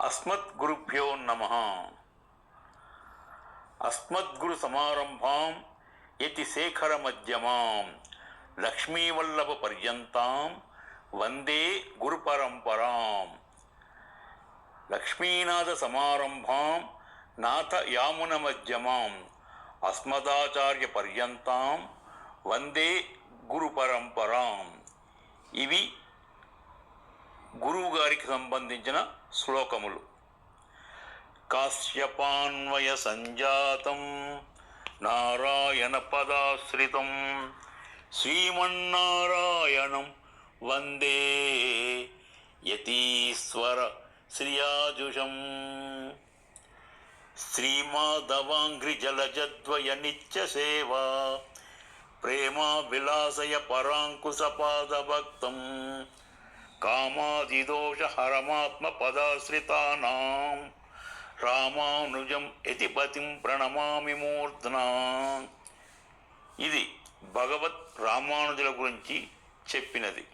అస్మద్గురుభ్యో నమ. అస్మద్గురు సమారంభాం యతి శేఖర మధ్యమాం. లక్ష్మీవల్లభ పర్యంతాం వందే గురు పరంపరాం. లక్ష్మీనాథ సమారంభాం నాథ యామున మధ్యమాం. అస్మదాచార్య పర్యంతాం వందే గురు పరంపరాం. ఇవి గురువు గారికి సంబంధించిన శ్లోకములు. కాశ్యపాన్వయ సంజాతం నారాయణ పదాశ్రితం శ్రీమన్నారాయణం వందే యతీశ్వర శ్రియాజుషం శ్రీమాధవాంఘ్రిజలజద్వయ నిత్య సేవా ప్రేమా విలాసయ కామాదిదోష హరమాత్మ పదాశ్రితానాం రామానుజం యతిపతిం ప్రణమామి మూర్ధన. ఇది భగవత్ రామానుజుల గురించి చెప్పినది.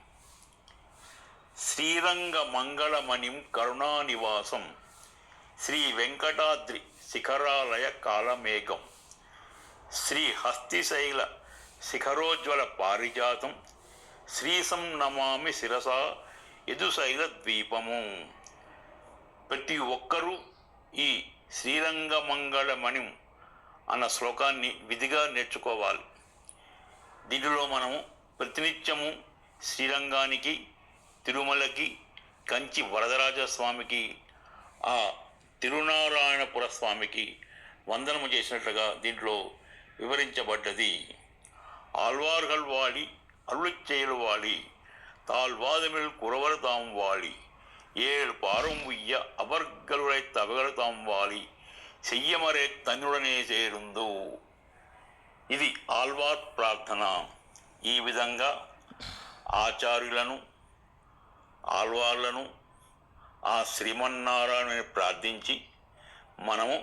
శ్రీరంగ మంగళమణిం కరుణానివాసం శ్రీ వెంకటాద్రి శిఖరాలయ కాలమేఘం శ్రీ హస్తిశైల శిఖరోజ్వల పారిజాతం శ్రీసం నమామి శిరస ఎదుసైన ద్వీపము. ప్రతి ఒక్కరూ ఈ శ్రీరంగమంగళమణి అన్న శ్లోకాన్ని విధిగా నేర్చుకోవాలి. దీనిలో మనము ప్రతినిత్యము శ్రీరంగానికి తిరుమలకి కంచి వరదరాజస్వామికి ఆ తిరునారాయణపుర స్వామికి వందనము చేసినట్లుగా దీంట్లో వివరించబడ్డది. ఆళ్వార్గల్ వాడి అరుళుచ్చేయులు వాడి తాల్వాదమిల్ కురవరు తాం వాడి ஏழு பாரும் உய்ய அவர்களுடைய தவகள் தாம் வாழி చెయ్యమరే తన్నుడనే చేరుందు ఇది ఆల్వార్ ప్రార్థన ఈ విధంగా ఆచార్యులను ఆల్వార్లను ఆ శ్రీమన్నారాయణని ప్రార్థించి మనము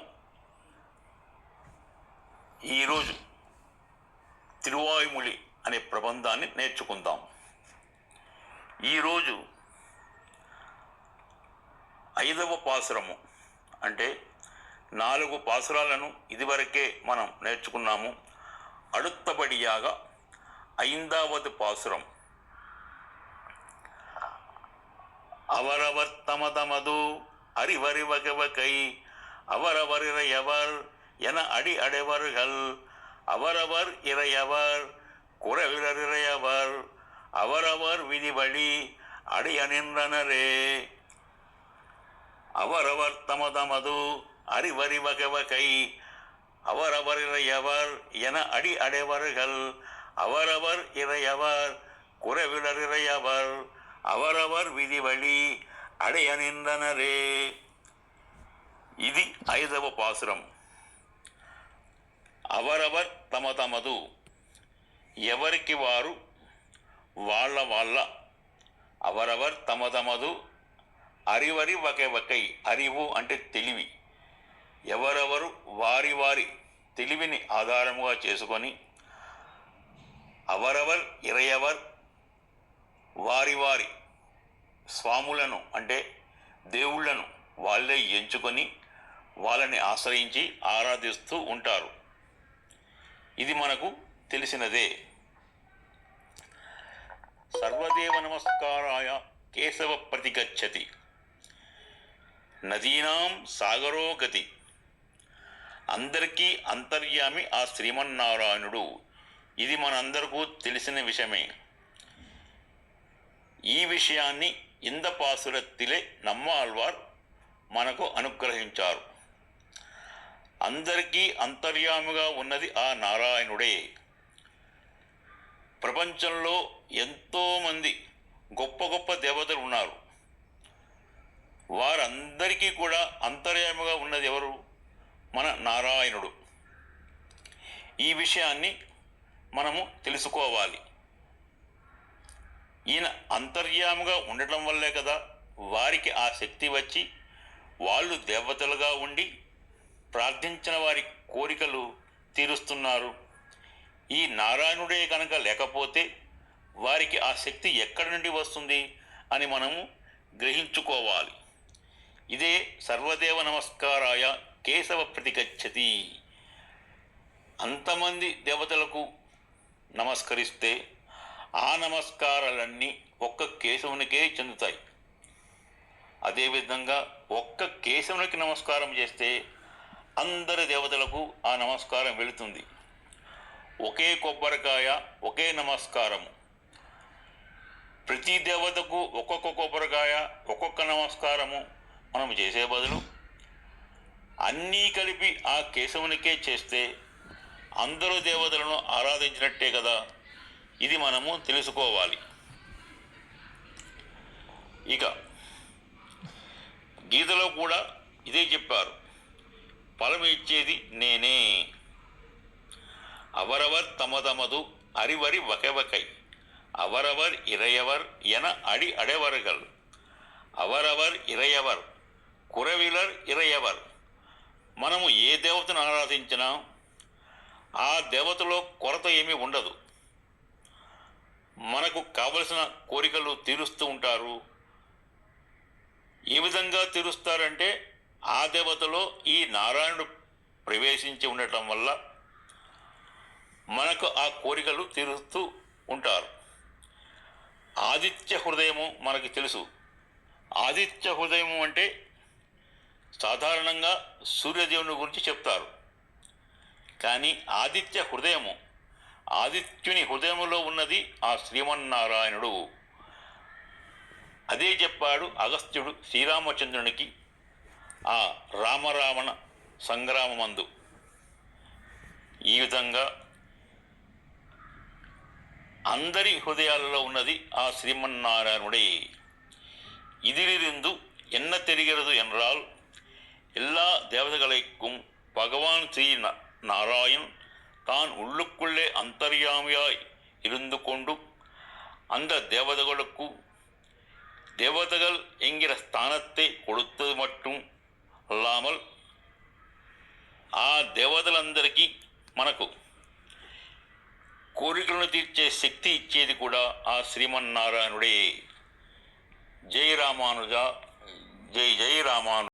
ఈరోజు తిరువాయుములి అనే ప్రబంధాన్ని నేర్చుకుందాం ఈరోజు ఐదవ పాసురము అంటే నాలుగు పాసురాలను ఇదివరకే మనం నేర్చుకున్నాము అడుత్తబడియాగా ఐందావది పాసురం அவரவர் தமதமது அறிவறி வகவகை அவரவர் இறையவர் என அடி அடைவர்கள் அவரவர் இறையவர் குறவிலர் இறையவர் அவரவர் விதிபடி அடியணின்றனரே அவரவர் தமதமது அறிவறி வகை அவரவர் இறையவர் என அடி அடைவர்கள் அவரவர் இறையவர் குறைவிலர் இறையவர் அவரவர் விதிவழி அடைய நின்றனரே இது ஐதவ பாசுரம். ಅವರವರ್ ತಮ ತಮದು ಎವರಿಕಿವಾರು వాళ్ళ వాళ్ళ అవరవర్ తమ తమదు అరివరి వకై వకై అరివు అంటే తెలివి. ఎవరెవరు వారి వారి తెలివిని ఆధారముగా చేసుకొని అవరవర్ ఇరయవర్ వారి వారి స్వాములను అంటే దేవుళ్ళను వాళ్ళే ఎంచుకొని వాళ్ళని ఆశ్రయించి ఆరాధిస్తూ ఉంటారు. ఇది మనకు తెలిసినదే. సర్వదేవ నమస్కారాయ కేశవ ప్రతిగచ్చతి. నదీనాం సాగరో గతి. అందరికీ అంతర్యామి ఆ శ్రీమన్నారాయణుడు. ఇది మనందరికీ తెలిసిన విషయమే. ఈ విషయాన్ని ఇంద పాసురత్తిలే నమ్మాల్వార్ మనకు అనుగ్రహించారు. అందరికీ అంతర్యామిగా ఉన్నది ఆ నారాయణుడే. ప్రపంచంలో ఎంతోమంది గొప్ప గొప్ప దేవతలు ఉన్నారు. వారందరికీ కూడా అంతర్యాముగా ఉన్నది ఎవరు? మన నారాయణుడు. ఈ విషయాన్ని మనము తెలుసుకోవాలి. ఈయన అంతర్యాముగా ఉండటం వల్లే కదా వారికి ఆ శక్తి వచ్చి వాళ్ళు దేవతలుగా ఉండి ప్రార్థించిన వారి కోరికలు తీరుస్తున్నారు. ఈ నారాయణుడే కనుక లేకపోతే వారికి ఆ శక్తి ఎక్కడి నుండి వస్తుంది అని మనము గ్రహించుకోవాలి. ఇదే సర్వదేవ నమస్కారాయ కేశవ ప్రతిగచ్చతి. అంతమంది దేవతలకు నమస్కరిస్తే ఆ నమస్కారాలన్నీ ఒక్క కేశవునికే చెందుతాయి. అదేవిధంగా ఒక్క కేశవునికి నమస్కారం చేస్తే అందరి దేవతలకు ఆ నమస్కారం వెళుతుంది. ఒకే కొబ్బరికాయ ఒకే నమస్కారము. ప్రతి దేవతకు ఒక్కొక్క కొబ్బరికాయ ఒక్కొక్క నమస్కారము మనం చేసే బదులు. అన్నీ కలిపి ఆ కేశవునికే చేస్తే అందరూ దేవతలను ఆరాధించినట్టే కదా. ఇది మనము తెలుసుకోవాలి. ఇక గీతలో కూడా ఇదే చెప్పారు. ఫలం ఇచ్చేది నేనే. అవరవర్ తమ తమదు అరివరి వకై వకై. அவரவர் இறையவர் என அடி அடைவர்கள் అవరవర్ ఇరయవర్ కురవిలర్ ఇరయవర్ మనము ఏ దేవతను ఆరాధించినా ఆ దేవతలో కొరత ఏమీ ఉండదు మనకు కావలసిన కోరికలు తీరుస్తూ ఉంటారు ఏ విధంగా తీరుస్తారంటే ఆ దేవతలో ఈ నారాయణుడు ప్రవేశించి ఉండటం వల్ల మనకు ఆ కోరికలు తీరుస్తూ ఉంటారు ఆదిత్య హృదయము మనకి తెలుసు. ఆదిత్య హృదయము అంటే సాధారణంగా సూర్యదేవుని గురించి చెప్తారు. కానీ ఆదిత్య హృదయము ఆదిత్యుని హృదయములో ఉన్నది ఆ శ్రీమన్నారాయణుడు. అదే చెప్పాడు అగస్త్యుడు శ్రీరామచంద్రునికి ఆ రామరావణ సంగ్రామమందు. ఈ విధంగా అందరి హృదయాలలో ఉన్నది ఆ శ్రీమన్నారాయణుడే இதிலிருந்து என்ன தெரிகிறது என்றால் எல்லா தேவதைகளுக்கும் பகவான் ஸ்ரீ ந- நாராயண் தான் உள்ளுக்குள்ளே அந்தர்யாமியாய் இருந்து கொண்டு அந்த தேவதைகளுக்கு தேவதைகள் என்கிற ஸ்தானத்தை கொடுத்தது மட்டும் అల్లామల్ ఆ దేవతలందరికీ మనకు కోరికలను తీర్చే శక్తి ఇచ్చేది కూడా ఆ శ్రీమన్నారాయణుడే. జై రామానుజ జై జై రామాను